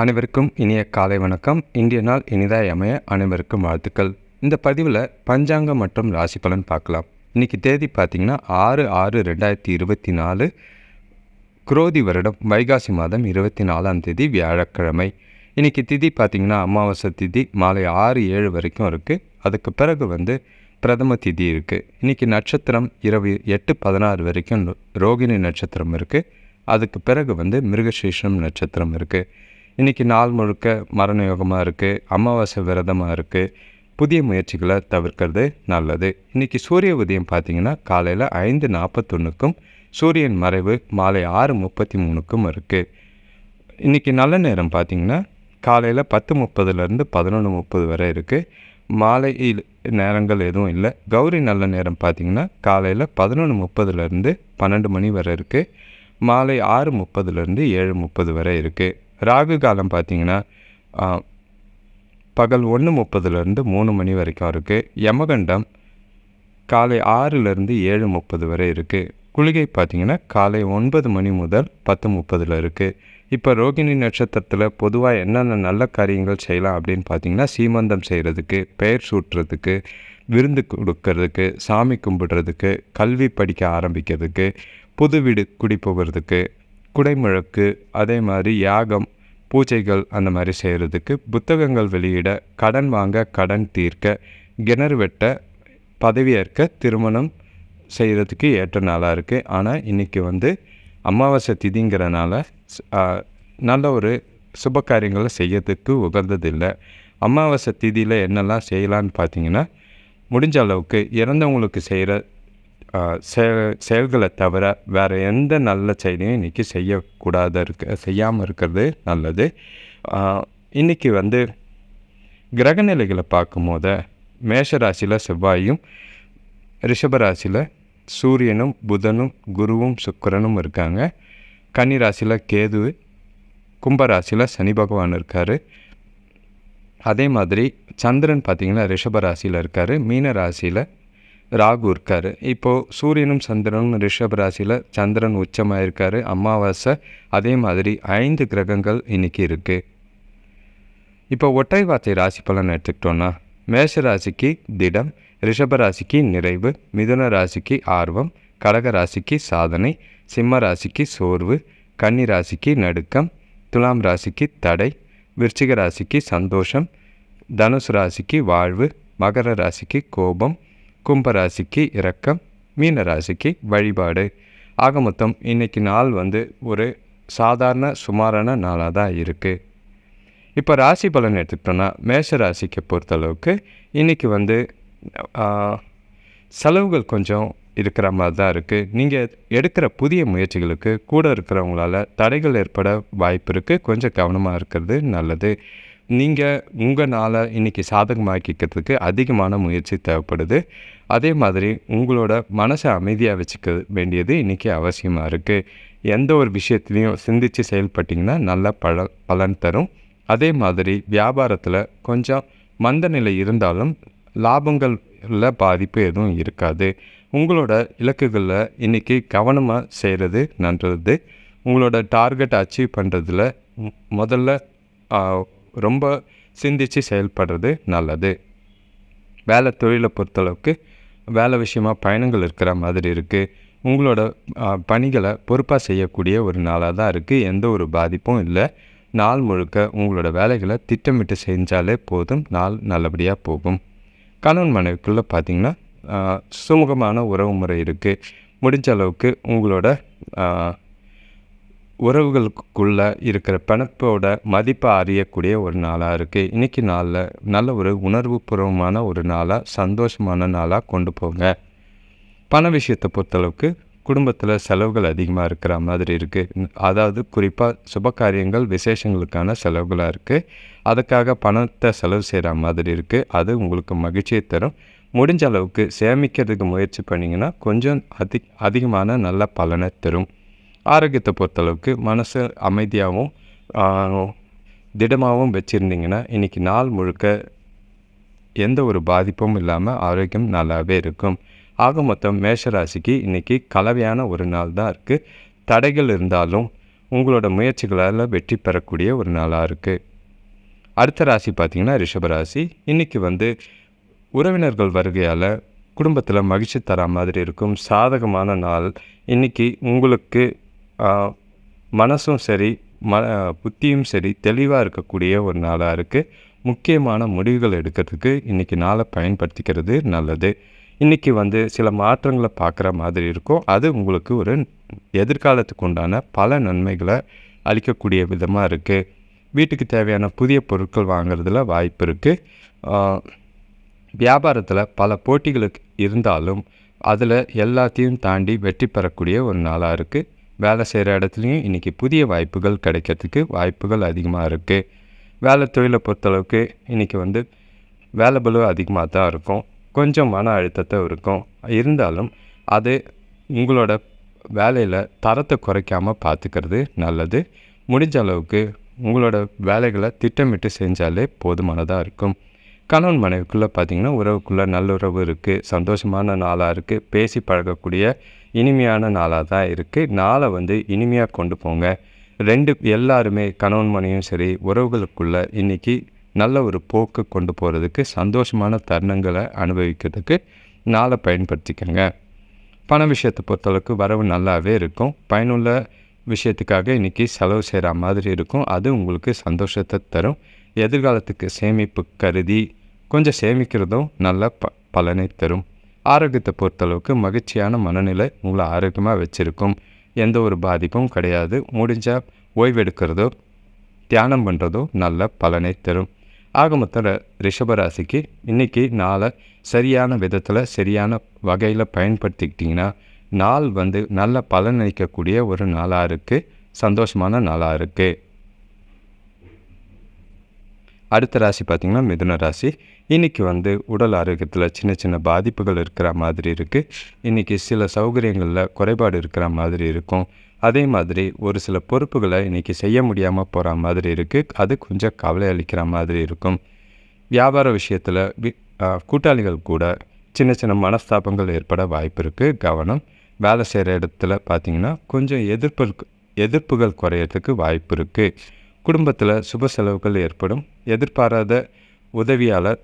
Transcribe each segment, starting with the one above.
அனைவருக்கும் இனிய காலை வணக்கம். இந்திய நாள் இனிதாய் அமைய அனைவருக்கும் வாழ்த்துக்கள். இந்த பதிவில் பஞ்சாங்கம் மற்றும் ராசி பலன் பார்க்கலாம். இன்றைக்கி தேதி பார்த்திங்கன்னா ஆறு ஆறு ரெண்டாயிரத்தி இருபத்தி நாலு. குரோதி வருடம் வைகாசி மாதம் இருபத்தி நாலாம் தேதி வியாழக்கிழமை. இன்றைக்கி திதி பார்த்திங்கன்னா அமாவாசை திதி மாலை ஆறு ஏழு வரைக்கும் இருக்குது அதுக்கு பிறகு வந்து பிரதம திதி இருக்குது இன்றைக்கி நட்சத்திரம் இரவு எட்டு பதினாறு வரைக்கும் ரோகிணி நட்சத்திரம் இருக்குது அதுக்கு பிறகு வந்து மிருகசேஷம் நட்சத்திரம் இருக்குது இன்றைக்கி நாள் முழுக்க மரண யோகமாக இருக்குது அமாவாசை விரதமாக இருக்குது புதிய முயற்சிகளை தவிர்க்கிறது நல்லது. இன்றைக்கி சூரிய உதயம் பார்த்திங்கன்னா காலையில் ஐந்து நாற்பத்தொன்றுக்கும் சூரியன் மறைவு மாலை ஆறு முப்பத்தி மூணுக்கும் இருக்குது இன்றைக்கி நல்ல நேரம் பார்த்திங்கன்னா காலையில் பத்து முப்பதுலேருந்து பதினொன்று முப்பது வரை இருக்குது மாலையில் நேரங்கள் எதுவும் இல்லை. கௌரி நல்ல நேரம் பார்த்திங்கன்னா காலையில் பதினொன்று முப்பதுலேருந்து பன்னெண்டு மணி வரை இருக்குது மாலை ஆறு முப்பதுலேருந்து ஏழு முப்பது வரை இருக்குது ராகு காலம் பார்த்திங்கன்னா பகல் ஒன்று முப்பதுலேருந்து மூணு மணி வரைக்கும் இருக்குது யமகண்டம் காலை ஆறுலேருந்து ஏழு முப்பது வரை இருக்குது குளிகை பார்த்திங்கன்னா காலை ஒன்பது மணி முதல் பத்து முப்பதில் இருக்குது இப்போ ரோகிணி நட்சத்திரத்தில் பொதுவாக என்னென்ன நல்ல காரியங்கள் செய்யலாம் அப்படின்னு பார்த்தீங்கன்னா சீமந்தம் செய்கிறதுக்கு பெயர் சூட்டுறதுக்கு விருந்து கொடுக்கறதுக்கு சாமி கும்பிடுறதுக்கு கல்வி படிக்க ஆரம்பிக்கிறதுக்கு புது வீடு குடி போகிறதுக்கு குடைமுழக்கு அதே மாதிரி யாகம் பூஜைகள் அந்த மாதிரி செய்கிறதுக்கு புத்தகங்கள் வெளியிட கடன் வாங்க கடன் தீர்க்க கிணறு வெட்ட பதவியேற்க திருமணம் செய்கிறதுக்கு ஏற்ற நாளாக இருக்குது ஆனால் இன்றைக்கி வந்து அமாவாசை திதிங்கிறனால நல்ல ஒரு சுப காரியங்களை செய்யறதுக்கு உகந்ததில்லை. அமாவாசை திதியில் என்னெல்லாம் செய்யலான்னு பார்த்தீங்கன்னா முடிஞ்ச அளவுக்கு இறந்தவங்களுக்கு செய்கிற செயல்களை தவிர வேறு எந்த நல்ல செயலையும் இன்றைக்கி செய்யக்கூடாத இருக்க செய்யாமல் இருக்கிறது நல்லது. இன்றைக்கி வந்து கிரகநிலைகளை பார்க்கும்போது மேஷராசியில் செவ்வாயும் ரிஷபராசியில் சூரியனும் புதனும் குருவும் சுக்கரனும் இருக்காங்க. கன்னிராசியில் கேது கும்பராசியில் சனி பகவான் இருக்கார். அதே மாதிரி சந்திரன் பார்த்திங்கன்னா ரிஷபராசியில் இருக்கார். மீன ராசியில் ராகு இருக்கார். இப்போது சூரியனும் சந்திரனும் ரிஷப் ராசியில் சந்திரன் உச்சமாக இருக்கார் அமாவாசை அதே மாதிரி ஐந்து கிரகங்கள் இன்றைக்கி இருக்குது இப்போ ஒற்றை வார்த்தை ராசி பலன் எடுத்துக்கிட்டோன்னா மேஷ ராசிக்கு திடம் ரிஷப ராசிக்கு நிறைவு மிதுன ராசிக்கு ஆர்வம் கடக ராசிக்கு சாதனை சிம்ம ராசிக்கு சோர்வு கன்னி ராசிக்கு நடுக்கம் துலாம் ராசிக்கு தடை விருச்சிக ராசிக்கு சந்தோஷம் தனுசு ராசிக்கு வாழ்வு மகர ராசிக்கு கோபம் கும்பராசிக்கு இரக்கம் மீன ராசிக்கு வழிபாடு. ஆக மொத்தம் இன்றைக்கி நாள் வந்து ஒரு சாதாரண சுமாரான நாளாக தான் இருக்குது இப்போ ராசி பலன் எடுத்துக்கிட்டோன்னா மேஷ ராசிக்கு பொறுத்தளவுக்கு இன்றைக்கி வந்து செலவுகள் கொஞ்சம் இருக்கிற மாதிரி தான் இருக்குது நீங்கள் எடுக்கிற புதிய முயற்சிகளுக்கு கூட இருக்கிறவங்களால தடைகள் ஏற்பட வாய்ப்பு இருக்குது கொஞ்சம் கவனமாக இருக்கிறது நல்லது. நீங்கள் உங்கள் நாளை இன்றைக்கி சாதகமாக்கிக்கிறதுக்கு அதிகமான முயற்சி தேவைப்படுது. அதே மாதிரி உங்களோட மனசை அமைதியாக வச்சுக்க வேண்டியது இன்றைக்கி அவசியமாக இருக்குது எந்த ஒரு விஷயத்துலையும் சிந்தித்து செயல்பட்டிங்கன்னா நல்ல பல பலன் தரும். அதே மாதிரி வியாபாரத்தில் கொஞ்சம் மந்த நிலை இருந்தாலும் லாபங்களில் பாதிப்பு எதுவும் இருக்காது. உங்களோட இலக்குகளில் இன்றைக்கி கவனமாக செய்கிறது நன்றது உங்களோட டார்கெட் அச்சீவ் பண்ணுறதுல முதல்ல ரொம்ப சிந்தித்து செயல்படுறது நல்லது. வேலை தொழிலை பொறுத்தளவுக்கு வேலை விஷயமாக பயணங்கள் இருக்கிற மாதிரி இருக்குது உங்களோட பணிகளை பொறுப்பாக செய்யக்கூடிய ஒரு நாளாக தான் இருக்குது எந்த ஒரு பாதிப்பும் இல்லை. நாள் முழுக்க உங்களோட வேலைகளை திட்டமிட்டு செஞ்சாலே போதும். நாள் நல்லபடியாக போகும். கணவன் மனைவிக்குள்ளே பார்த்திங்கன்னா சுமூகமான உறவு முறை இருக்குது முடிஞ்ச அளவுக்கு உங்களோட உறவுகளுக்குள்ளே இருக்கிற பிணப்போட மதிப்பை அறியக்கூடிய ஒரு நாளாக இருக்குது இன்றைக்கி நாளில் நல்ல ஒரு உணர்வுபூர்வமான ஒரு நாளாக சந்தோஷமான நாளாக கொண்டு போங்க. பண விஷயத்தை பொறுத்தளவுக்கு குடும்பத்தில் செலவுகள் அதிகமாக இருக்கிற மாதிரி இருக்குது அதாவது குறிப்பாக சுப காரியங்கள் விசேஷங்களுக்கான செலவுகளாக இருக்குது அதுக்காக பணத்தை செலவு செய்கிற மாதிரி இருக்குது அது உங்களுக்கு மகிழ்ச்சியை தரும். முடிஞ்ச அளவுக்கு சேமிக்கிறதுக்கு முயற்சி பண்ணிங்கன்னா கொஞ்சம் அதி அதிகமான நல்ல பலனை தரும். ஆரோக்கியத்தை பொறுத்தளவுக்கு மனசு அமைதியாகவும் திடமாகவும் வச்சுருந்தீங்கன்னா இன்றைக்கி நாள் முழுக்க எந்த ஒரு பாதிப்பும் இல்லாமல் ஆரோக்கியம் நல்லாவே இருக்கும். ஆக மொத்தம் மேஷராசிக்கு இன்றைக்கி கலவையான ஒரு நாள் தான் இருக்குது தடைகள் இருந்தாலும் உங்களோட முயற்சிகளால் வெற்றி பெறக்கூடிய ஒரு நாளாக இருக்குது அடுத்த ராசி பார்த்திங்கன்னா ரிஷபராசி. இன்றைக்கி வந்து உறவினர்கள் வருகையால் குடும்பத்தில் மகிழ்ச்சி தர மாதிரி இருக்கும். சாதகமான நாள். இன்றைக்கி உங்களுக்கு மனசும் சரி ம புத்தியும் சரி தெளிவாக இருக்கக்கூடிய ஒரு நாளாக இருக்குது முக்கியமான முடிவுகள் எடுக்கிறதுக்கு இன்றைக்கி நாளை பயன்படுத்திக்கிறது நல்லது. இன்றைக்கி வந்து சில மாற்றங்களை பார்க்குற மாதிரி இருக்கும். அது உங்களுக்கு ஒரு எதிர்காலத்துக்கு உண்டான பல நன்மைகளை அளிக்கக்கூடிய விதமாக இருக்குது வீட்டுக்கு தேவையான புதிய பொருட்கள் வாங்குறதுல வாய்ப்பு இருக்குது வியாபாரத்தில் பல போட்டிகளுக்கு இருந்தாலும் அதில் எல்லாத்தையும் தாண்டி வெற்றி பெறக்கூடிய ஒரு நாளாக இருக்குது வேலை செய்கிற இடத்துலையும் இன்றைக்கி புதிய வாய்ப்புகள் கிடைக்கிறதுக்கு வாய்ப்புகள் அதிகமாக இருக்குது வேலை தொழிலை பொறுத்தளவுக்கு இன்றைக்கி வந்து வேலை பலு அதிகமாக தான் இருக்கும். கொஞ்சம் மன அழுத்தத்தை இருக்கும். இருந்தாலும் அது உங்களோட வேலையில் தரத்தை குறைக்காமல் பார்த்துக்கிறது நல்லது. முடிஞ்ச அளவுக்கு உங்களோட வேலைகளை திட்டமிட்டு செஞ்சாலே போதுமானதாக இருக்கும். கணவன் மனைவிக்குள்ளே பார்த்திங்கன்னா உறவுக்குள்ளே நல்லுறவு இருக்குது சந்தோஷமான நாளாக இருக்குது பேசி பழகக்கூடிய இனிமையான நாளாக தான் இருக்குது நாளை வந்து இனிமையாக கொண்டு போங்க. ரெண்டு எல்லாருமே கணவன் மனையும் சரி உறவுகளுக்குள்ளே இன்றைக்கி நல்ல ஒரு போக்கு கொண்டு போகிறதுக்கு சந்தோஷமான தருணங்களை அனுபவிக்கிறதுக்கு நாளை பயன்படுத்திக்கோங்க. பண விஷயத்தை பொறுத்தளவுக்கு வரவு நல்லாவே இருக்கும். பயனுள்ள விஷயத்துக்காக இன்றைக்கி செலவு செய்கிற மாதிரி இருக்கும். அது உங்களுக்கு சந்தோஷத்தை தரும். எதிர்காலத்துக்கு சேமிப்பு கருதி கொஞ்சம் சேமிக்கிறதும் நல்ல ப பலனை தரும். ஆரோக்கியத்தை பொறுத்தளவுக்கு மகிழ்ச்சியான மனநிலை உங்களை ஆரோக்கியமாக வச்சுருக்கும். எந்த ஒரு பாதிப்பும் கிடையாது. முடிஞ்சால் ஓய்வெடுக்கிறதோ தியானம் பண்ணுறதோ நல்ல பலனை தரும். ஆக மொத்தம் ரிஷபராசிக்கு இன்றைக்கி நாளை சரியான விதத்தில் சரியான வகையில் பயன்படுத்திக்கிட்டிங்கன்னா நாள் வந்து நல்ல பலன் அளிக்கக்கூடிய ஒரு நாளாக இருக்குது சந்தோஷமான நாளாக இருக்குது அடுத்த ராசி பார்த்திங்கன்னா மிதுன ராசி. இன்றைக்கி வந்து உடல் ஆரோக்கியத்தில் சின்ன சின்ன பாதிப்புகள் இருக்கிற மாதிரி இருக்குது இன்றைக்கி சில சௌகரியங்களில் குறைபாடு இருக்கிற மாதிரி இருக்கும். அதே மாதிரி ஒரு சில பொறுப்புகளை இன்றைக்கி செய்ய முடியாமல் போகிற மாதிரி இருக்குது அது கொஞ்சம் கவலை அளிக்கிற மாதிரி இருக்கும். வியாபார விஷயத்தில் கூட்டாளிகள் கூட சின்ன சின்ன மனஸ்தாபங்கள் ஏற்பட வாய்ப்பு இருக்குது கவனம். வேலை செய்கிற இடத்துல பார்த்திங்கன்னா கொஞ்சம் எதிர்ப்பு எதிர்ப்புகள் குறையிறதுக்கு வாய்ப்பு இருக்குது குடும்பத்தில் சுப செலவுகள் ஏற்படும். எதிர்பாராத உதவியாளர்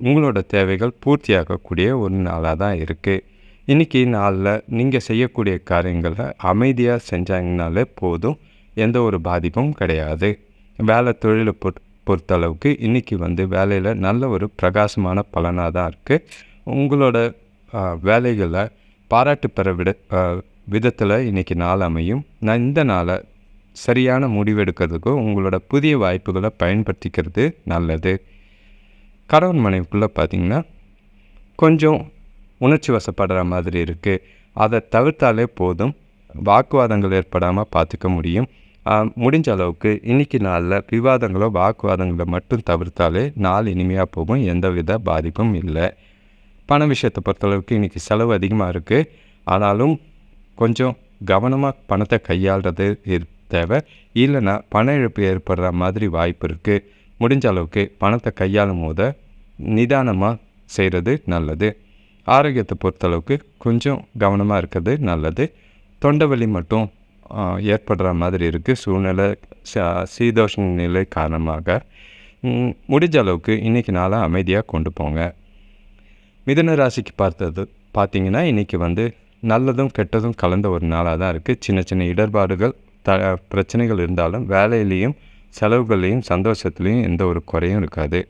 உங்களோட தேவைகள் பூர்த்தியாகக்கூடிய ஒரு நாளாக தான் இருக்குது இன்றைக்கி நாளில் நீங்கள் செய்யக்கூடிய காரியங்களை அமைதியாக செஞ்சாங்கனாலே போதும். எந்த ஒரு பாதிப்பும் கிடையாது. வேலை தொழிலை பொ பொறுத்தளவுக்கு இன்றைக்கி வந்து வேலையில் நல்ல ஒரு பிரகாசமான பலனாக தான் இருக்குது உங்களோட வேலைகளை பாராட்டு பெற விட விதத்தில் இன்றைக்கி நாள் அமையும். நான் இந்த நாளை சரியான முடிவெடுக்கிறதுக்கும் உங்களோட புதிய வாய்ப்புகளை பயன்படுத்திக்கிறது நல்லது. கணவன் மனைவிக்குள்ளே பார்த்திங்கன்னா கொஞ்சம் உணர்ச்சி வசப்படுற மாதிரி இருக்குது அதை தவிர்த்தாலே போதும். வாக்குவாதங்கள் ஏற்படாமல் பார்த்துக்க முடியும். முடிஞ்ச அளவுக்கு இன்றைக்கி நாளில் விவாதங்களோ வாக்குவாதங்களை மட்டும் தவிர்த்தாலே நாள் இனிமையாக போகும். எந்தவித பாதிப்பும் இல்லை. பண விஷயத்தை பொறுத்தளவுக்கு இன்றைக்கி செலவு அதிகமாக இருக்குது ஆனாலும் கொஞ்சம் கவனமாக பணத்தை கையாளுறது தேவை. இல்லைன்னா பண இழப்பு ஏற்படுற மாதிரி வாய்ப்பு இருக்குது முடிஞ்ச அளவுக்கு பணத்தை கையாளும் போத நிதானமாக செய்கிறது நல்லது. ஆரோக்கியத்தை பொறுத்தளவுக்கு கொஞ்சம் கவனமாக இருக்கிறது நல்லது. தொண்டை வலி மட்டும் ஏற்படுற மாதிரி இருக்குது சூழ்நிலை சீதோஷ நிலை காரணமாக. முடிஞ்ச அளவுக்கு இன்றைக்கி நாளாக அமைதியாக கொண்டு போங்க. மிதன ராசிக்கு பார்த்தது பார்த்திங்கன்னா இன்றைக்கி வந்து நல்லதும் கெட்டதும் கலந்த ஒரு நாளாக தான் இருக்குது சின்ன சின்ன இடர்பாடுகள் த பிரச்சனைகள் இருந்தாலும் வேலையிலையும் செலவுகள்லேயும் சந்தோஷத்துலேயும் எந்த ஒரு குறையும் இருக்காது.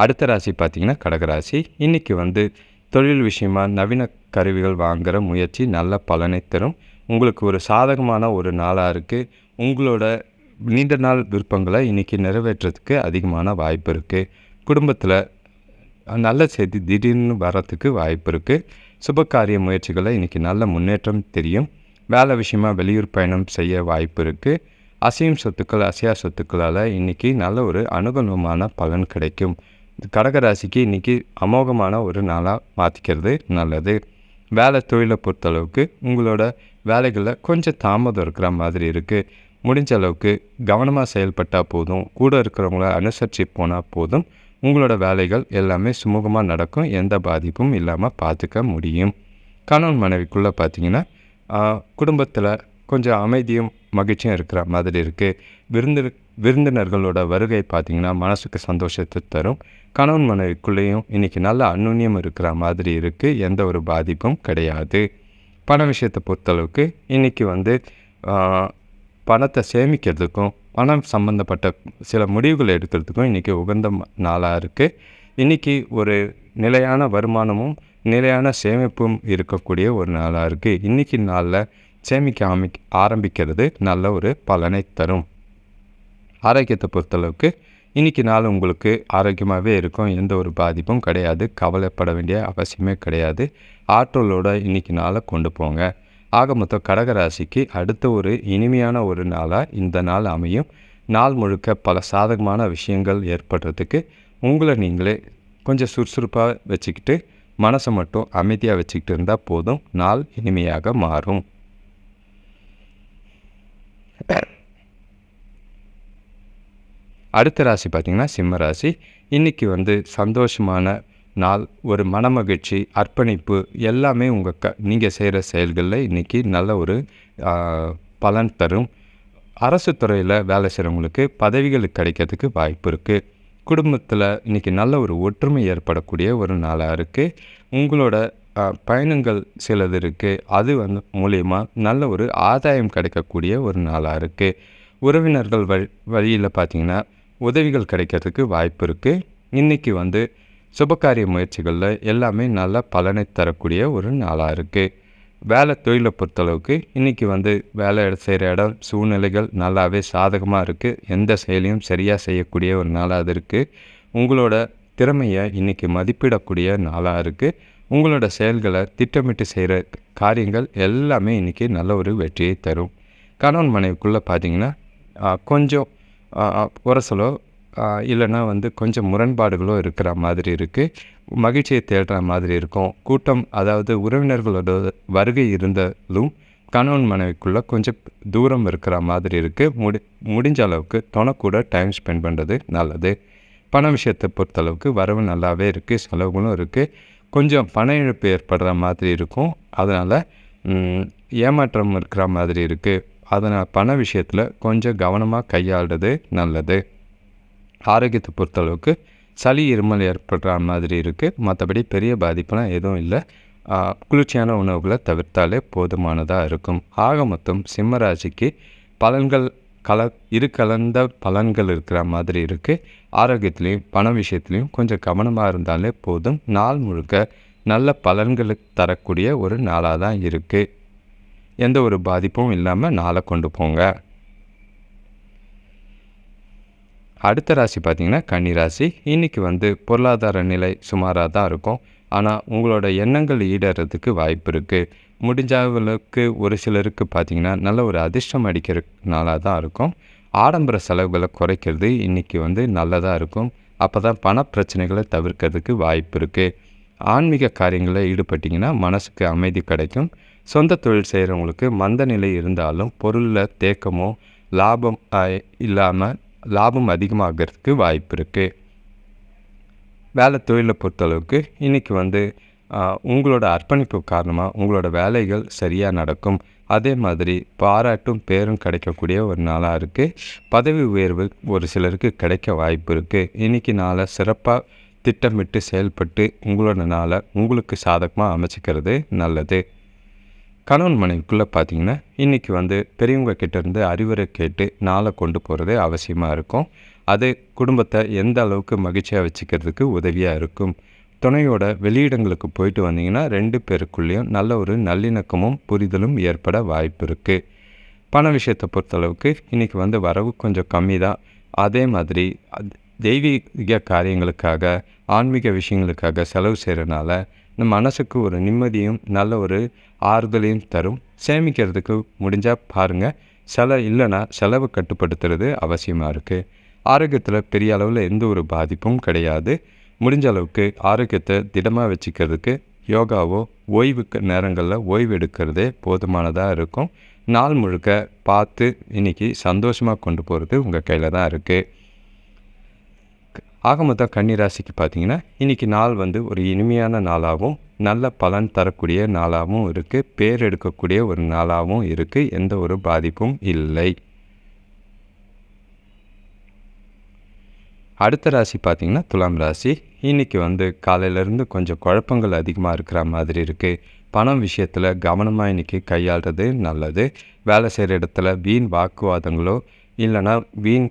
அடுத்த ராசி பார்த்திங்கன்னா கடகராசி இன்றைக்கி வந்து தொழில் விஷயமாக நவீன கருவிகள் வாங்குகிற முயற்சி நல்ல பலனை தரும். உங்களுக்கு ஒரு சாதகமான ஒரு நாளாக இருக்குது உங்களோட நீண்ட நாள் விருப்பங்களை இன்றைக்கி நிறைவேற்றுறதுக்கு அதிகமான வாய்ப்பு இருக்குது குடும்பத்தில் நல்ல செய்தி திடீர்னு வரத்துக்கு வாய்ப்பு இருக்குது சுபகாரிய முயற்சிகளை இன்றைக்கி நல்ல முன்னேற்றம் தெரியும். வேலை விஷயமாக வெளியூர் பயணம் செய்ய வாய்ப்பு இருக்குது அசையும் சொத்துக்கள் அசையா சொத்துக்களால் இன்றைக்கி நல்ல ஒரு அனுகூலமான பலன் கிடைக்கும். கடகராசிக்கு இன்றைக்கி அமோகமான ஒரு நாளாக மாற்றிக்கிறது நல்லது. வேலை தொழிலை பொறுத்தளவுக்கு உங்களோட வேலைகளில் கொஞ்சம் தாமதம் இருக்கிற மாதிரி இருக்குது முடிஞ்ச அளவுக்கு கவனமாக செயல்பட்டால் போதும். கூட இருக்கிறவங்கள அனுசரித்து போனால் போதும். உங்களோட வேலைகள் எல்லாமே சுமூகமாக நடக்கும். எந்த பாதிப்பும் இல்லாமல் பார்த்துக்க முடியும். கணவன் மனைவிக்குள்ளே பார்த்தீங்கன்னா குடும்பத்தில் கொஞ்சம் அமைதியும் மகிழ்ச்சியும் இருக்கிற மாதிரி இருக்குது விருந்து விருந்தினர்களோட வருகை பார்த்திங்கன்னா மனசுக்கு சந்தோஷத்தை தரும். கணவன் மனைவிக்குள்ளேயும் இன்றைக்கி நல்ல அந்நுண்ணியம் இருக்கிற மாதிரி இருக்குது எந்த ஒரு பாதிப்பும் கிடையாது. பண விஷயத்தை பொறுத்தளவுக்கு இன்றைக்கி வந்து பணத்தை சேமிக்கிறதுக்கும் பணம் சம்மந்தப்பட்ட சில முடிவுகள் எடுக்கிறதுக்கும் இன்றைக்கி உகந்த நாளாக இருக்குது இன்றைக்கி ஒரு நிலையான வருமானமும் நிலையான சேமிப்பும் இருக்கக்கூடிய ஒரு நாளாக இருக்குது இன்றைக்கி நாளில் சேமிக்க ஆமி ஆரம்பிக்கிறது நல்ல ஒரு பலனை தரும். ஆரோக்கியத்தை பொறுத்தளவுக்கு இன்றைக்கி நாள் உங்களுக்கு ஆரோக்கியமாகவே இருக்கும். எந்த ஒரு பாதிப்பும் கிடையாது. கவலைப்பட வேண்டிய அவசியமே கிடையாது. ஆற்றலோடு இன்றைக்கி நாளை கொண்டு போங்க. ஆக மொத்தம் கடகராசிக்கு அடுத்த ஒரு இனிமையான ஒரு நாளாக இந்த நாள் அமையும். நாள் முழுக்க பல சாதகமான விஷயங்கள் ஏற்படுறதுக்கு உங்களை நீங்களே கொஞ்சம் சுறுசுறுப்பாக வச்சுக்கிட்டு மனசை மட்டும் அமைதியாக வச்சுக்கிட்டு இருந்தால் போதும். நாள் இனிமையாக மாறும். அடுத்த ராசி பார்த்திங்கன்னா சிம்ம ராசி. இன்றைக்கி வந்து சந்தோஷமான நாள் ஒரு மனமகிழ்ச்சி அர்ப்பணிப்பு எல்லாமே உங்கள் க நீங்கள் செய்கிற செயல்களில் இன்றைக்கி நல்ல ஒரு பலன் தரும். அரசு துறையில் வேலை செய்கிறவங்களுக்கு பதவிகள் கிடைக்கிறதுக்கு வாய்ப்பு இருக்குது குடும்பத்தில் இன்றைக்கி நல்ல ஒரு ஒற்றுமை ஏற்படக்கூடிய ஒரு நாளாக இருக்குது உங்களோட பயணங்கள் சிலது இருக்குது அது வந்து மூலயமா நல்ல ஒரு ஆதாயம் கிடைக்கக்கூடிய ஒரு நாளாக இருக்குது உறவினர்கள் வழி வழியில் பார்த்திங்கன்னா உதவிகள் கிடைக்கிறதுக்கு வாய்ப்பு இருக்குது இன்றைக்கி வந்து சுபகாரிய முயற்சிகளில் எல்லாமே நல்ல பலனை தரக்கூடிய ஒரு நாளாக இருக்குது வேலை தொழிலை பொறுத்தளவுக்கு இன்றைக்கி வந்து வேலை செய்கிற இடம் சூழ்நிலைகள் நல்லாவே சாதகமாக இருக்குது எந்த செயலையும் சரியாக செய்யக்கூடிய ஒரு நாளாக அது இருக்குது உங்களோட திறமையை இன்றைக்கி மதிப்பிடக்கூடிய நாளாக இருக்குது உங்களோட செயல்களை திட்டமிட்டு செய்கிற காரியங்கள் எல்லாமே இன்றைக்கி நல்ல ஒரு வெற்றியை தரும். கணவன் மனைவிக்குள்ளே பார்த்தீங்கன்னா கொஞ்சம் உரசலோ இல்லைன்னா வந்து கொஞ்சம் முரண்பாடுகளும் இருக்கிற மாதிரி இருக்குது மகிழ்ச்சியை தேடுற மாதிரி இருக்கும். கூட்டம் அதாவது உறவினர்களோட வருகை இருந்தாலும் கணவன் மனைவிக்குள்ளே கொஞ்சம் தூரம் இருக்கிற மாதிரி இருக்குது முடி முடிஞ்ச அளவுக்கு தொணக்கூட டைம் ஸ்பெண்ட் பண்ணுறது நல்லது. பண விஷயத்தை பொறுத்தளவுக்கு வரவு நல்லாவே இருக்குது செலவுகளும் இருக்குது கொஞ்சம் பண இழப்பு ஏற்படுற மாதிரி இருக்கும். அதனால் ஏமாற்றம் இருக்கிற மாதிரி இருக்குது அதனால் பண விஷயத்தில் கொஞ்சம் கவனமாக கையாளுறது நல்லது. ஆரோக்கியத்தை பொறுத்தளவுக்கு சளி இருமல் ஏற்படுற மாதிரி இருக்குது மற்றபடி பெரிய பாதிப்புலாம் எதுவும் இல்லை. குளிர்ச்சியான உணவுகளை தவிர்த்தாலே போதுமானதாக இருக்கும். ஆக மொத்தம் சிம்மராசிக்கு பலன்கள் கல இரு கலந்த பலன்கள் இருக்கிற மாதிரி இருக்குது ஆரோக்கியத்துலேயும் பண விஷயத்துலேயும் கொஞ்சம் கவனமாக இருந்தாலே போதும். நாள் முழுக்க நல்ல பலன்களுக்கு தரக்கூடிய ஒரு நாளாக தான் இருக்குது எந்த ஒரு பாதிப்பும் இல்லாமல் நாளை கொண்டு போங்க. அடுத்த ராசி பார்த்திங்கன்னா கன்னி ராசி. இன்றைக்கி வந்து பொருளாதார நிலை சுமாராக தான் இருக்கும். ஆனால் உங்களோட எண்ணங்கள் ஈடறதுக்கு வாய்ப்பு இருக்குது முடிஞ்ச அளவுக்கு ஒரு சிலருக்கு பார்த்திங்கன்னா நல்ல ஒரு அதிர்ஷ்டம் அடிக்கிற நாளாக தான் இருக்கும். ஆடம்பர செலவுகளை குறைக்கிறது இன்றைக்கி வந்து நல்லதாக இருக்கும். அப்போ தான் பண பிரச்சனைகளை தவிர்க்கிறதுக்கு வாய்ப்பு இருக்குது ஆன்மீக காரியங்களில் ஈடுபட்டிங்கன்னா மனசுக்கு அமைதி கிடைக்கும். சொந்த தொழில் செய்கிறவங்களுக்கு மந்த நிலை இருந்தாலும் பொருளில் தேக்கமோ லாபம் இல்லாமல் லாபம் அதிகமாகிறதுக்கு வாய்ப்பு இருக்குது வேலை தொழிலை பொறுத்தளவுக்கு இன்றைக்கி வந்து உங்களோட அர்ப்பணிப்பு காரணமாக உங்களோட வேலைகள் சரியாக நடக்கும். அதே மாதிரி பாராட்டும் பேரும் கிடைக்கக்கூடிய ஒரு நாளாக இருக்குது பதவி உயர்வு ஒரு சிலருக்கு கிடைக்க வாய்ப்பு இருக்குது இன்றைக்கி நாளை சிறப்பாக திட்டமிட்டு செயல்பட்டு உங்களோட நாளை உங்களுக்கு சாதகமாக அமைச்சிக்கிறது நல்லது. கணவன் மனைவிக்குள்ளே பார்த்தீங்கன்னா இன்றைக்கி வந்து பெரியவங்க கிட்டேருந்து அறிவுரை கேட்டு நாளை கொண்டு போகிறது அவசியமாக இருக்கும். அது குடும்பத்தை எந்த அளவுக்கு மகிழ்ச்சியாக வச்சுக்கிறதுக்கு உதவியாக இருக்கும். துணையோட வெளியிடங்களுக்கு போயிட்டு வந்தீங்கன்னா ரெண்டு பேருக்குள்ளேயும் நல்ல ஒரு நல்லிணக்கமும் புரிதலும் ஏற்பட வாய்ப்பு இருக்குது பண விஷயத்தை பொறுத்தளவுக்கு இன்றைக்கி வந்து வரவு கொஞ்சம் கம்மி தான் அதே மாதிரி தெய்வீக காரியங்களுக்காக ஆன்மீக விஷயங்களுக்காக செலவு செய்கிறனால நம் மனசுக்கு ஒரு நிம்மதியும் நல்ல ஒரு ஆறுதலையும் தரும். சேமிக்கிறதுக்கு முடிஞ்சால் பாருங்கள் செல இல்லைன்னா செலவு கட்டுப்படுத்துறது அவசியமாக இருக்குது ஆரோக்கியத்தில் பெரிய அளவில் எந்த ஒரு பாதிப்பும் கிடையாது. முடிஞ்ச அளவுக்கு ஆரோக்கியத்தை திடமாக வச்சுக்கிறதுக்கு யோகாவோ ஓய்வுக்கு நேரங்களில் ஓய்வு எடுக்கிறதே போதுமானதாக இருக்கும். நாள் முழுக்க பார்த்து இன்றைக்கி சந்தோஷமாக கொண்டு போகிறது உங்கள் கையில் தான் இருக்குது ஆக மொத்தம் கன்னிராசிக்கு பார்த்தீங்கன்னா இன்றைக்கி நாள் வந்து ஒரு இனிமையான நாளாகவும் நல்ல பலன் தரக்கூடிய நாளாகவும் இருக்குது பேர் எடுக்கக்கூடிய ஒரு நாளாகவும் இருக்குது எந்த ஒரு பாதிப்பும் இல்லை. அடுத்த ராசி பார்த்திங்கன்னா துலாம் ராசி. இன்றைக்கி வந்து காலையிலேருந்து கொஞ்சம் குழப்பங்கள் அதிகமாக இருக்கிற மாதிரி இருக்குது பணம் விஷயத்தில் கவனமாக இன்றைக்கி கையாளுறது நல்லது. வேலை செய்கிற இடத்துல வீண் வாக்குவாதங்களோ இல்லைன்னா வீண்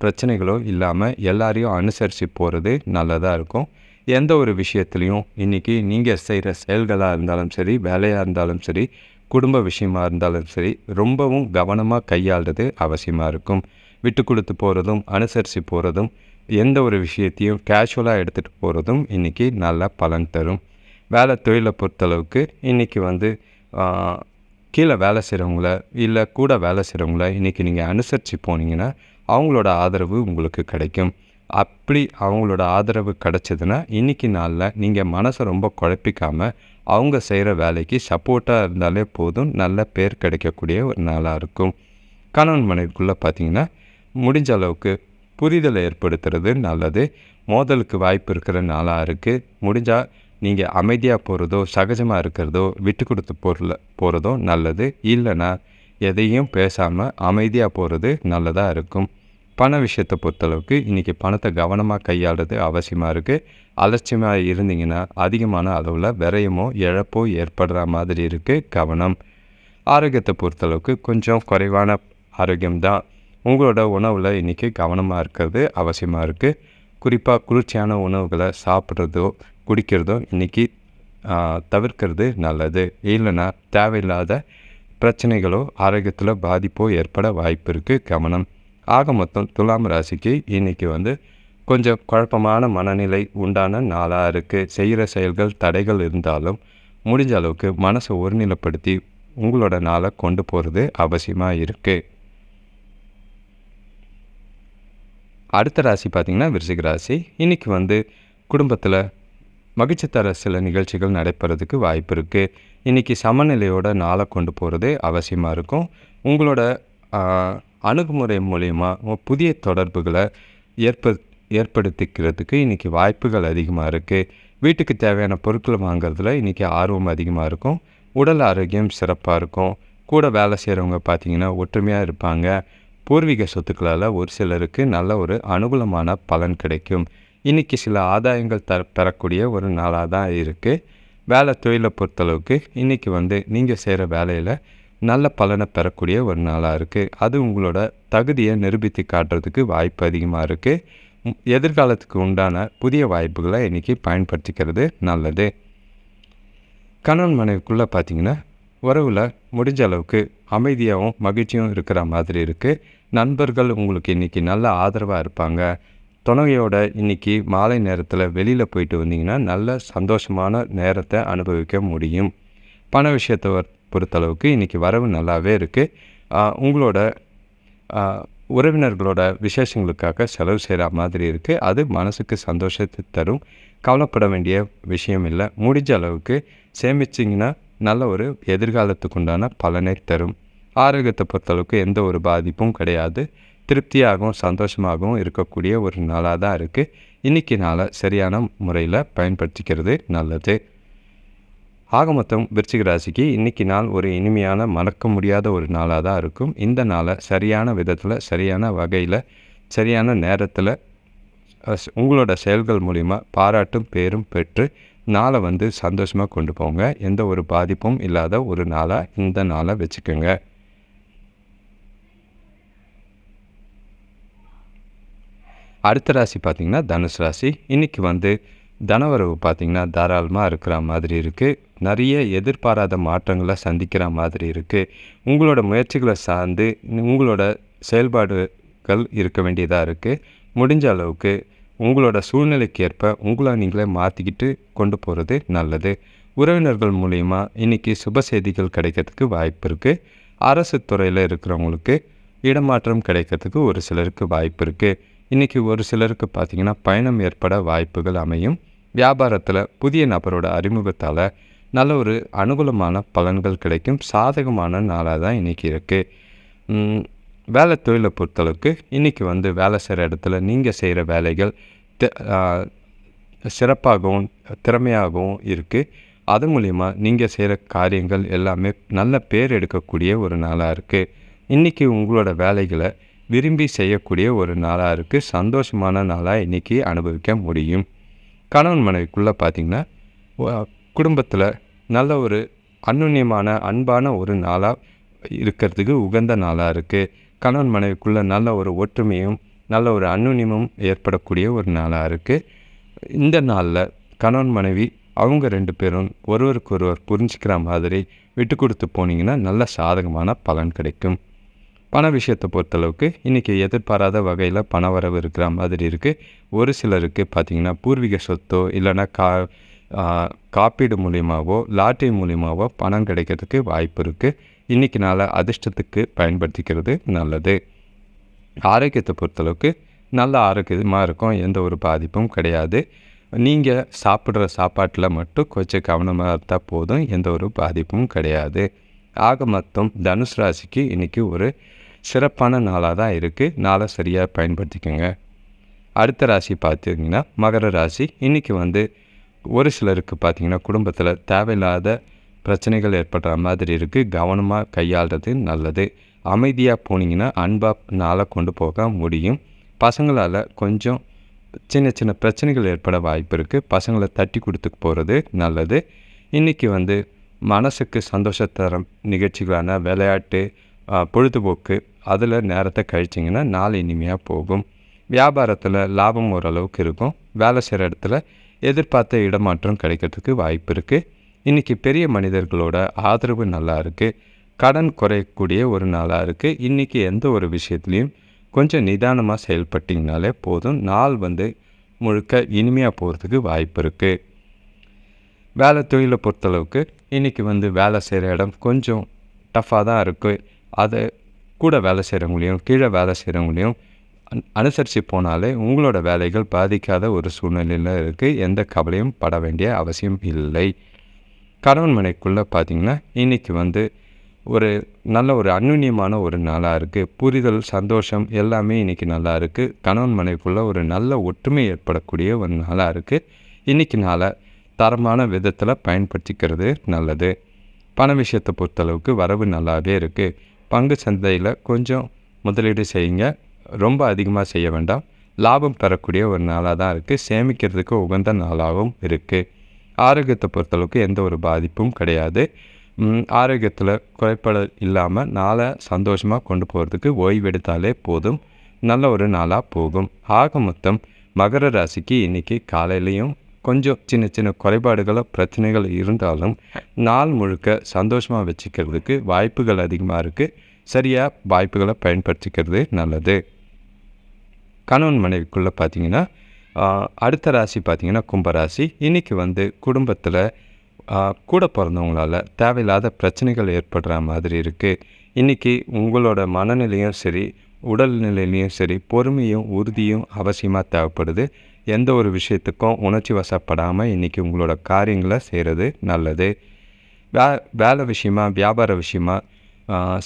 பிரச்சனைகளோ இல்லாமல் எல்லாரையும் அனுசரித்து போகிறது நல்லதாக இருக்கும். எந்த ஒரு விஷயத்துலையும் இன்றைக்கி நீங்கள் செய்கிற செயல்களாக இருந்தாலும் சரி வேலையாக இருந்தாலும் சரி குடும்ப விஷயமாக இருந்தாலும் சரி ரொம்பவும் கவனமாக கையாளுறது அவசியமாக இருக்கும். விட்டு கொடுத்து போகிறதும் அனுசரித்து போகிறதும் எந்த ஒரு விஷயத்தையும் கேஷுவலாக எடுத்துகிட்டு போகிறதும் இன்றைக்கி நல்ல பலன் தரும். வேலை தொழிலை பொறுத்தளவுக்கு இன்றைக்கி வந்து கீழே வேலை செய்கிறவங்கள இல்லை கூட வேலை செய்கிறவங்கள இன்றைக்கி நீங்கள் அனுசரித்து போனீங்கன்னா அவங்களோட ஆதரவு உங்களுக்கு கிடைக்கும். அப்படி அவங்களோட ஆதரவு கிடச்சதுன்னா இன்றைக்கி நாளில் நீங்கள் மனசை ரொம்ப குழப்பிக்காமல் அவங்க செய்கிற வேலைக்கு சப்போர்ட்டாக இருந்தாலே போதும். நல்ல பேர் கிடைக்கக்கூடிய ஒரு நாளாக இருக்கும். கணவன் மனைவிக்குள்ளே பார்த்தீங்கன்னா முடிஞ்ச அளவுக்கு புரிதலை ஏற்படுத்துறது நல்லது. மோதலுக்கு வாய்ப்பு இருக்கிற நாளாக இருக்குது முடிஞ்சால் நீங்கள் அமைதியாக போகிறதோ சகஜமாக இருக்கிறதோ விட்டு கொடுத்து போகிற போகிறதோ நல்லது. இல்லைன்னா எதையும் பேசாமல் அமைதியாக போகிறது நல்லதாக இருக்கும். பண விஷயத்தை பொறுத்தளவுக்கு இன்றைக்கி பணத்தை கவனமாக கையாளுறது அவசியமாக இருக்குது அலட்சியமாக இருந்தீங்கன்னா அதிகமான அளவில் விரயமோ இழப்போ ஏற்படுற மாதிரி இருக்குது கவனம். ஆரோக்கியத்தை பொறுத்தளவுக்கு கொஞ்சம் குறைவான ஆரோக்கியம்தான் உங்களோட உணவில் இன்றைக்கி கவனமாக இருக்கிறது அவசியமாக இருக்குது குறிப்பாக குளிர்ச்சியான உணவுகளை சாப்பிட்றதோ குடிக்கிறதோ இன்றைக்கி தவிர்க்கிறது நல்லது. இல்லைன்னா தேவையில்லாத பிரச்சனைகளோ ஆரோக்கியத்தில் பாதிப்போ ஏற்பட வாய்ப்பு இருக்குது கவனம். ஆக மொத்தம் துலாம் ராசிக்கு இன்றைக்கி வந்து கொஞ்சம் குழப்பமான மனநிலை உண்டான நாளாக இருக்குது செய்கிற செயல்கள் தடைகள் இருந்தாலும் முடிஞ்ச அளவுக்கு மனசை ஒருநிலைப்படுத்தி உங்களோட நாளை கொண்டு போகிறது அவசியமாக இருக்குது அடுத்த ராசி பார்த்திங்கன்னா விருச்சிக ராசி. இன்றைக்கி வந்து குடும்பத்தில் மகிழ்ச்சி தர சில நிகழ்ச்சிகள் நடைபெறதுக்கு வாய்ப்பு இருக்குது இன்றைக்கி சமநிலையோட நாளை கொண்டு போகிறது அவசியமாக இருக்கும். உங்களோட அணுகுமுறை மூலயமா புதிய தொடர்புகளை ஏற்ப ஏற்படுத்திக்கிறதுக்கு இன்றைக்கி வாய்ப்புகள் அதிகமாக இருக்குது வீட்டுக்கு தேவையான பொருட்களை வாங்குறதுல இன்றைக்கி ஆர்வம் அதிகமாக இருக்கும். உடல் ஆரோக்கியம் சிறப்பாக இருக்கும். கூட வேலை செய்கிறவங்க பார்த்திங்கன்னா ஒற்றுமையாக இருப்பாங்க. பூர்வீக சொத்துக்களால் ஒரு சிலருக்கு நல்ல ஒரு அனுகூலமான பலன் கிடைக்கும். இன்றைக்கி சில ஆதாயங்கள் த பெறக்கூடிய ஒரு நாளாக தான் இருக்குது வேலை தொழிலை பொறுத்தளவுக்கு இன்றைக்கி வந்து நீங்கள் செய்கிற வேலையில் நல்ல பலனை பெறக்கூடிய ஒரு நாளாக இருக்குது அது உங்களோட தகுதியை நிரூபித்து காட்டுறதுக்கு வாய்ப்பு அதிகமாக இருக்குது எதிர்காலத்துக்கு உண்டான புதிய வாய்ப்புகளை இன்றைக்கி பயன்படுத்திக்கிறது நல்லது. கணவன் மனைவிக்குள்ளே பார்த்திங்கன்னா உறவில் முடிஞ்ச அளவுக்கு அமைதியாகவும் மகிழ்ச்சியும் இருக்கிற மாதிரி இருக்குது நண்பர்கள் உங்களுக்கு இன்றைக்கி நல்ல ஆதரவாக இருப்பாங்க. துணையோட இன்றைக்கி மாலை நேரத்தில் வெளியில் போயிட்டு வந்தீங்கன்னா நல்ல சந்தோஷமான நேரத்தை அனுபவிக்க முடியும். பண விஷயத்தை பொறுத்தளவுக்கு இன்றைக்கி வரவு நல்லாவே இருக்குது உங்களோட உறவினர்களோட விசேஷங்களுக்காக செலவு செய்கிற மாதிரி இருக்குது அது மனசுக்கு சந்தோஷத்தை தரும். கவலைப்பட வேண்டிய விஷயம் இல்லை. முடிஞ்ச அளவுக்கு சேமிச்சிங்கன்னா நல்ல ஒரு எதிர்காலத்துக்கு உண்டான பலனை தரும். ஆரோக்கியத்தை பொறுத்தளவுக்கு எந்த ஒரு பாதிப்பும் கிடையாது. திருப்தியாகவும் சந்தோஷமாகவும் இருக்கக்கூடிய ஒரு நாளாக தான் இருக்குது இன்றைக்கி நாளை சரியான முறையில் பயன்படுத்திக்கிறது நல்லது. ஆக மொத்தம் விருச்சிக ராசிக்கு இன்றைக்கி நாள் ஒரு இனிமையான மறக்க முடியாத ஒரு நாளாக தான் இருக்கும். இந்த நாளை சரியான விதத்தில் சரியான வகையில் சரியான நேரத்தில் உங்களோட செயல்கள் மூலிமா பாராட்டும் பேரும் பெற்று நாளை வந்து சந்தோஷமாக கொண்டு போங்க. எந்த ஒரு பாதிப்பும் இல்லாத ஒரு நாளாக இந்த நாளை வச்சுக்கோங்க. அடுத்த ராசி பார்த்திங்கன்னா தனுஷ் ராசி. இன்றைக்கி வந்து தனவரவு பார்த்திங்கன்னா தாராளமாக இருக்கிற மாதிரி இருக்குது நிறைய எதிர்பாராத மாற்றங்களை சந்திக்கிற மாதிரி இருக்குது உங்களோட முயற்சிகளை சார்ந்து உங்களோட செயல்பாடுகள் இருக்க வேண்டியதாக இருக்குது முடிஞ்ச அளவுக்கு உங்களோட சூழ்நிலைக்கு ஏற்ப உங்களை நீங்களே மாற்றிக்கிட்டு கொண்டு போகிறது நல்லது. உறவினர்கள் மூலிமா இன்றைக்கி சுப செய்திகள் கிடைக்கிறதுக்கு வாய்ப்பு இருக்குது அரசு துறையில் இருக்கிறவங்களுக்கு இடமாற்றம் கிடைக்கிறதுக்கு ஒரு சிலருக்கு வாய்ப்பு இருக்குது இன்றைக்கி ஒரு சிலருக்கு பார்த்திங்கன்னா பயணம் ஏற்பட வாய்ப்புகள் அமையும். வியாபாரத்தில் புதிய நபரோட அறிமுகத்தால் நல்ல ஒரு அனுகூலமான பலன்கள் கிடைக்கும். சாதகமான நாளாக தான் இன்றைக்கி இருக்குது வேலை தொழிலை பொறுத்தளவுக்கு இன்றைக்கி வந்து வேலை செய்கிற இடத்துல நீங்கள் செய்கிற வேலைகள் சிறப்பாகவும் திறமையாகவும் இருக்குது அது மூலிமா நீங்கள் செய்கிற காரியங்கள் எல்லாமே நல்ல பேர் எடுக்கக்கூடிய ஒரு நாளாக இருக்குது இன்றைக்கி உங்களோட வேலைகளை விரும்பி செய்யக்கூடிய ஒரு நாளாக இருக்குது சந்தோஷமான நாளாக இன்றைக்கி அனுபவிக்க முடியும். கணவன் மனைவிக்குள்ளே பார்த்திங்கன்னா குடும்பத்தில் நல்ல ஒரு அன்னுன்யமான அன்பான ஒரு நாளாக இருக்கிறதுக்கு உகந்த நாளாக இருக்குது கணவன் மனைவிக்குள்ளே நல்ல ஒரு ஒற்றுமையும் நல்ல ஒரு அன்னுன்யமும் ஏற்படக்கூடிய ஒரு நாளாக இருக்குது இந்த நாளில் கணவன் மனைவி அவங்க ரெண்டு பேரும் ஒருவருக்கு ஒருவர் புரிஞ்சுக்கிற மாதிரி விட்டு கொடுத்து போனீங்கன்னா நல்ல சாதகமான பலன் கிடைக்கும். பண விஷயத்தை பொறுத்தளவுக்கு இன்றைக்கி எதிர்பாராத வகையில் பண வரவு இருக்கிற மாதிரி இருக்குது ஒரு சிலருக்கு பார்த்திங்கன்னா பூர்வீக சொத்தோ இல்லைன்னா கா காப்பீடு மூலியமாகவோ லாட்ரி மூலியமாகவோ பணம் கிடைக்கிறதுக்கு வாய்ப்பு இருக்குது இன்றைக்கி நாளை அதிர்ஷ்டத்துக்கு பயன்படுத்திக்கிறது நல்லது. ஆரோக்கியத்தை பொறுத்தளவுக்கு நல்ல ஆரோக்கியமாக இருக்கும் எந்த ஒரு பாதிப்பும் கிடையாது. நீங்கள் சாப்பிட்ற சாப்பாட்டில் மட்டும் கொஞ்சம் கவனமாக இருந்தால் போதும் எந்த ஒரு பாதிப்பும் கிடையாது. ஆக மொத்தம் தனுஷ் ராசிக்கு இன்றைக்கி ஒரு சிறப்பான நாளாக தான் இருக்குது நாளை சரியாக பயன்படுத்திக்கோங்க. அடுத்த ராசி பார்த்திங்கன்னா மகர ராசி. இன்றைக்கி வந்து ஒரு சிலருக்கு பார்த்திங்கன்னா குடும்பத்தில் தேவையில்லாத பிரச்சனைகள் ஏற்படுற மாதிரி இருக்குது கவனமாக கையாளுறது நல்லது. அமைதியாக போனீங்கன்னா அன்பாக நாளாக கொண்டு போக முடியும். பசங்களால் கொஞ்சம் சின்ன சின்ன பிரச்சனைகள் ஏற்பட வாய்ப்பு இருக்குது பசங்களை தட்டி கொடுத்து போகிறது நல்லது. இன்றைக்கி வந்து மனசுக்கு சந்தோஷத்தரம் நிகழ்ச்சிகளான விளையாட்டு பொழுதுபோக்கு அதில் நேரத்தை கழிச்சிங்கன்னா நாள் இனிமையாக போகும். வியாபாரத்தில் லாபம் ஓரளவுக்கு இருக்கும். வேலை செய்கிற இடத்துல எதிர்பார்த்த இடமாற்றம் கிடைக்கிறதுக்கு வாய்ப்பு இருக்குது இன்றைக்கி பெரிய மனிதர்களோட ஆதரவு நல்லா இருக்குது கடன் குறையக்கூடிய ஒரு நாளாக இருக்குது இன்றைக்கி எந்த ஒரு விஷயத்துலையும் கொஞ்சம் நிதானமாக செயல்பட்டிங்கனாலே போதும். நாள் வந்து முழுக்க இனிமையாக போகிறதுக்கு வாய்ப்பு இருக்குது வேலை தொழிலை பொறுத்தளவுக்கு இன்றைக்கி வந்து வேலை செய்கிற இடம் கொஞ்சம் டஃப்பாக தான் இருக்குது அதை கூட வேலை செய்கிறவங்களையும் கீழே வேலை செய்கிறவங்களையும் அனுசரித்து போனாலே உங்களோட வேலைகள் பாதிக்காத ஒரு சூழ்நிலையில் இருக்குது எந்த கவலையும் பட வேண்டிய அவசியம் இல்லை. கணவன் மனைக்குள்ளே பார்த்திங்கன்னா இன்றைக்கி வந்து ஒரு நல்ல ஒரு அந்யுன்யமான ஒரு நாளாக இருக்குது புரிதல் சந்தோஷம் எல்லாமே இன்றைக்கி நல்லா இருக்குது கணவன் மனைக்குள்ளே ஒரு நல்ல ஒற்றுமை ஏற்படக்கூடிய ஒரு நாளாக இருக்குது இன்றைக்கி நாளை தரமான விதத்தில் பயன்படுத்திக்கிறது நல்லது. பண விஷயத்தை பொறுத்தளவுக்கு வரவு நல்லாவே இருக்குது பங்கு சந்தையில் கொஞ்சம் முதலீடு செய்யுங்க. ரொம்ப அதிகமாக செய்ய வேண்டாம். லாபம் பெறக்கூடிய ஒரு நாளாக தான் இருக்குது சேமிக்கிறதுக்கு உகந்த நாளாகவும் இருக்குது ஆரோக்கியத்தை பொறுத்தளவுக்கு எந்த ஒரு பாதிப்பும் கிடையாது. ஆரோக்கியத்தில் குறைபாடு இல்லாமல் நாளை சந்தோஷமாக கொண்டு போகிறதுக்கு ஓய்வெடுத்தாலே போதும். நல்ல ஒரு நாளாக போகும். ஆக மொத்தம் மகர ராசிக்கு இன்றைக்கி காலையிலையும் கொஞ்சம் சின்ன சின்ன குறைபாடுகளோ பிரச்சனைகள் இருந்தாலும் நாள் முழுக்க சந்தோஷமாக வச்சுக்கிறதுக்கு வாய்ப்புகள் அதிகமாக இருக்குது சரியாக வாய்ப்புகளை பயன்படுத்திக்கிறது நல்லது. கணவன் மனைவிக்குள்ளே பார்த்தீங்கன்னா அடுத்த ராசி பார்த்திங்கன்னா கும்பராசி. இன்றைக்கி வந்து குடும்பத்தில் கூட பிறந்தவங்களால் தேவையில்லாத பிரச்சனைகள் ஏற்படுற மாதிரி இருக்குது இன்றைக்கி உங்களோட மனநிலையும் சரி உடல்நிலையிலையும் சரி பொறுமையும் உறுதியும் அவசியமாக தேவைப்படுது. எந்த ஒரு விஷயத்துக்கும் உணர்ச்சி வசப்படாமல் இன்றைக்கி உங்களோட காரியங்களை செய்கிறது நல்லது. வே வேலை விஷயமா வியாபார விஷயமா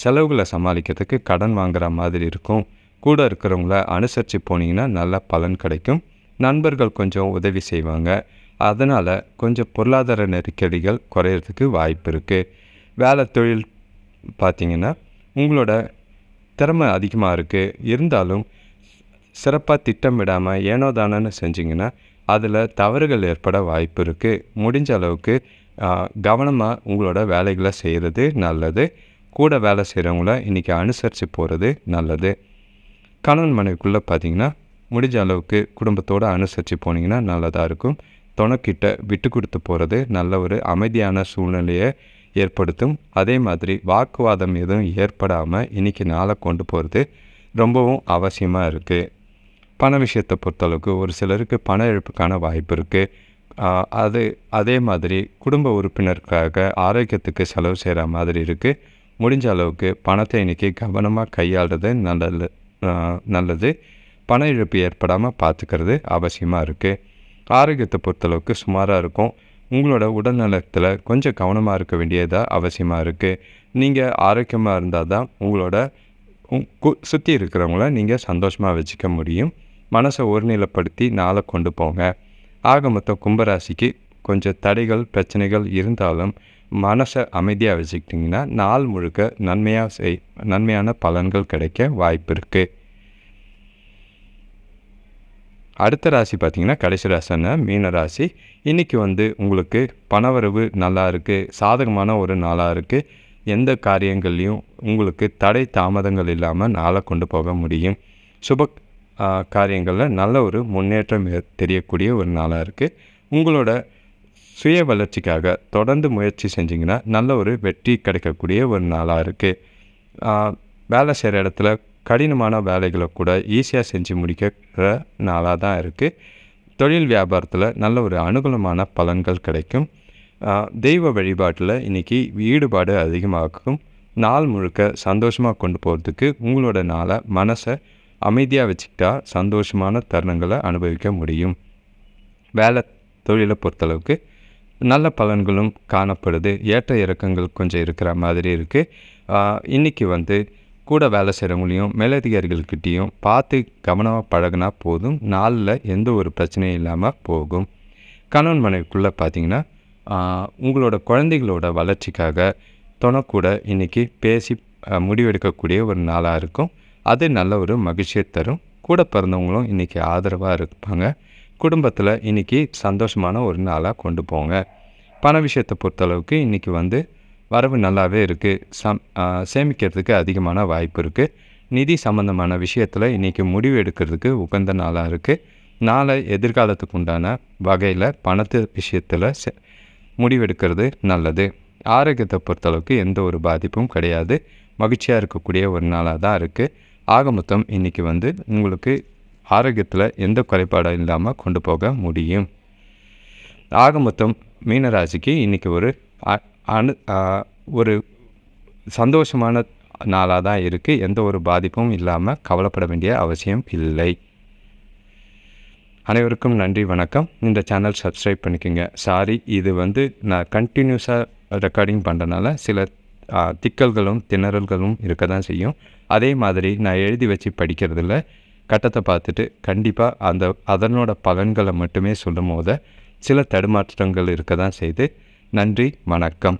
செலவுகளை சமாளிக்கிறதுக்கு கடன் வாங்குகிற மாதிரி இருக்கும். கூட இருக்கிறவங்கள அனுசரித்து போனீங்கன்னா நல்ல பலன் கிடைக்கும். நண்பர்கள் கொஞ்சம் உதவி செய்வாங்க. அதனால் கொஞ்சம் பொருளாதார நெருக்கடிகள் குறையிறதுக்கு வாய்ப்பு இருக்குது வேலை தொழில் பார்த்திங்கன்னா உங்களோட திறமை அதிகமாக இருக்குது இருந்தாலும் சிறப்பாக திட்டமிடாமல் ஏனோ தானோன்னு செஞ்சிங்கன்னா அதில் தவறுகள் ஏற்பட வாய்ப்பு இருக்குது முடிஞ்ச அளவுக்கு கவனமாக உங்களோட வேலைகளை செய்கிறது நல்லது. கூட வேலை செய்கிறவங்கள இன்றைக்கி அனுசரித்து போகிறது நல்லது. கணவன் மனைவிக்குள்ளே பார்த்திங்கன்னா முடிஞ்ச அளவுக்கு குடும்பத்தோடு அனுசரித்து போனீங்கன்னா நல்லதாக இருக்கும். துணைக்கிட்ட விட்டு கொடுத்து போகிறது நல்ல ஒரு அமைதியான சூழ்நிலையை ஏற்படுத்தும். அதே மாதிரி வாக்குவாதம் எதுவும் ஏற்படாமல் இன்றைக்கி நாளை கொண்டு போகிறது ரொம்பவும் அவசியமாக இருக்குது பண விஷயத்தை பொறுத்தளவுக்கு ஒரு சிலருக்கு பண இழப்புக்கான வாய்ப்பு இருக்குது அது அதே மாதிரி குடும்ப உறுப்பினருக்காக ஆரோக்கியத்துக்கு செலவு செய்கிற மாதிரி இருக்குது முடிஞ்ச அளவுக்கு பணத்தை இன்றைக்கி கவனமாக கையாளுறது நல்லது நல்லது. பண இழப்பு ஏற்படாமல் பார்த்துக்கிறது அவசியமாக இருக்குது ஆரோக்கியத்தை பொறுத்தளவுக்கு சுமாராக இருக்கும். உங்களோட உடல்நலத்தில் கொஞ்சம் கவனமாக இருக்க வேண்டியதாக அவசியமாக இருக்குது நீங்கள் ஆரோக்கியமாக இருந்தால் தான் உங்களோட சுற்றி இருக்கிறவங்கள நீங்கள் சந்தோஷமாக வச்சுக்க முடியும். மனசை ஒருநிலைப்படுத்தி நாளை கொண்டு போங்க. ஆக மொத்தம் கும்பராசிக்கு கொஞ்சம் தடைகள் பிரச்சனைகள் இருந்தாலும் மனசை அமைதியாக வச்சுக்கிட்டிங்கன்னா நாள் முழுக்க நன்மையாக செய் நன்மையான பலன்கள் கிடைக்க வாய்ப்பு இருக்குது அடுத்த ராசி பார்த்திங்கன்னா கடைசி ராசின்னா மீன ராசி. இன்றைக்கி வந்து உங்களுக்கு பணவரவு நல்லா இருக்குது சாதகமான ஒரு நாளாக இருக்குது எந்த காரியங்கள்லையும் உங்களுக்கு தடை தாமதங்கள் இல்லாமல் நாளை கொண்டு போக முடியும். சுப காரியங்களில் நல்ல ஒரு முன்னேற்றம் தெரியக்கூடிய ஒரு நாளாக இருக்குது உங்களோட சுய வளர்ச்சிக்காக தொடர்ந்து முயற்சி செஞ்சிங்கன்னா நல்ல ஒரு வெற்றி கிடைக்கக்கூடிய ஒரு நாளாக இருக்குது வேலை செய்கிற இடத்துல கடினமான வேலைகளை கூட ஈஸியாக செஞ்சு முடிக்கிற நாளாக தான் இருக்குது தொழில் வியாபாரத்தில் நல்ல ஒரு அனுகூலமான பலன்கள் கிடைக்கும். தெய்வ வழிபாட்டில் இன்றைக்கி ஈடுபாடு அதிகமாகும். நாள் முழுக்க சந்தோஷமாக கொண்டு போகிறதுக்கு உங்களோட நாளை மனசை அமைதியாக வச்சுக்கிட்டா சந்தோஷமான தருணங்களை அனுபவிக்க முடியும். வேலை தொழிலை பொறுத்தளவுக்கு நல்ல பலன்களும் காணப்படுது. ஏற்ற இறக்கங்கள் கொஞ்சம் இருக்கிற மாதிரி இருக்குது இன்றைக்கி வந்து கூட வேலை செய்கிறவங்களையும் மேலதிகாரிகள்கிட்டையும் பார்த்து கவனமாக பழகினா போதும். நாளில் எந்த ஒரு பிரச்சனையும் இல்லாமல் போகும். கணவன் மனைவிக்குள்ளே பார்த்திங்கன்னா உங்களோட குழந்தைகளோட வளர்ச்சிக்காக துணைக்கூட இன்றைக்கி பேசி முடிவெடுக்கக்கூடிய ஒரு நாளாக இருக்கும். அது நல்ல ஒரு மகிழ்ச்சியை தரும். கூட பிறந்தவங்களும் இன்றைக்கி ஆதரவாக இருப்பாங்க. குடும்பத்தில் இன்றைக்கி சந்தோஷமான ஒரு நாளாக கொண்டு போங்க. பண விஷயத்தை பொறுத்தளவுக்கு இன்றைக்கி வந்து வரவு நல்லாவே இருக்குது சம் சேமிக்கிறதுக்கு அதிகமான வாய்ப்பு இருக்குது நிதி சம்மந்தமான விஷயத்தில் இன்றைக்கி முடிவு எடுக்கிறதுக்கு உகந்த நாளாக இருக்குது நாளை எதிர்காலத்துக்கு உண்டான வகையில் பணத்து விஷயத்தில் முடிவெடுக்கிறது நல்லது. ஆரோக்கியத்தை பொறுத்தளவுக்கு எந்த ஒரு பாதிப்பும் கிடையாது. மகிழ்ச்சியாக இருக்கக்கூடிய ஒரு நாளாக தான் இருக்குது ஆக மொத்தம் இன்றைக்கி வந்து உங்களுக்கு ஆரோக்கியத்தில் எந்த குறைபாடும் இல்லாமல் கொண்டு போக முடியும். ஆக மொத்தம் மீனராசிக்கு இன்றைக்கி ஒரு அனு ஒரு சந்தோஷமான நாளாக தான் இருக்குது எந்த ஒரு பாதிப்பும் இல்லாமல் கவலைப்பட வேண்டிய அவசியம் இல்லை. அனைவருக்கும் நன்றி வணக்கம். இந்த சேனல் சப்ஸ்கிரைப் பண்ணிக்கோங்க. சாரி இது வந்து நான் கண்டினியூஸாக ரெக்கார்டிங் பண்ணுறனால சில திக்கல்களும் திணறல்களும் இருக்க தான் செய்யும். அதே மாதிரி நான் எழுதி வச்சு படிக்கிறதுல கட்டத்தை பார்த்துட்டு கண்டிப்பாக அந்த அதனோட பலன்களை மட்டுமே சொல்லும் போது சில தடுமாற்றங்கள் இருக்க தான் செய்து. நன்றி வணக்கம்.